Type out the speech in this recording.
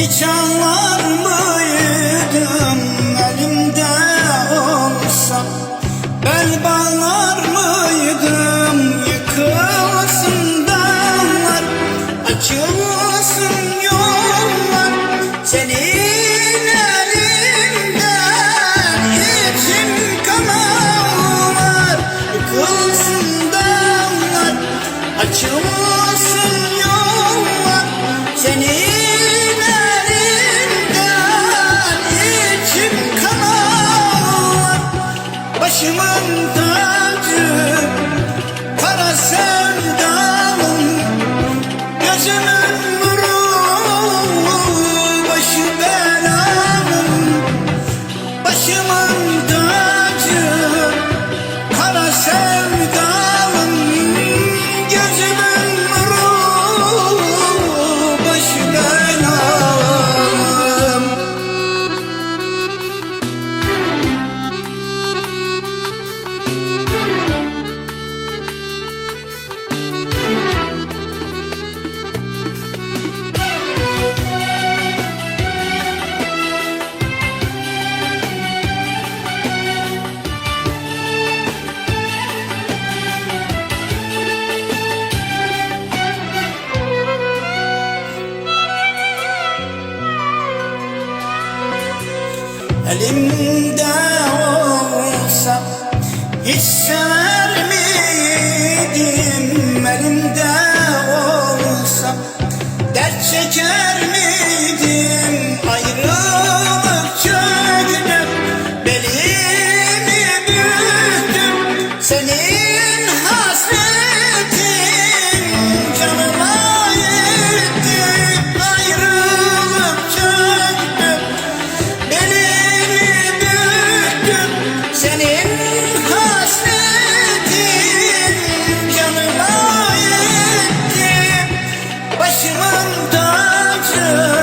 Hiç anlar mıydım elimde olsa? Bel bağlar mıydım yıkılsın dağlar Açılsın yollar senin elinden. İçim kanar Yıkılsın dağlar açılsın Elimde olsa hiç sever miydim? Elimde olsa dert çeker miydim? Ayrılmak Başımın tacı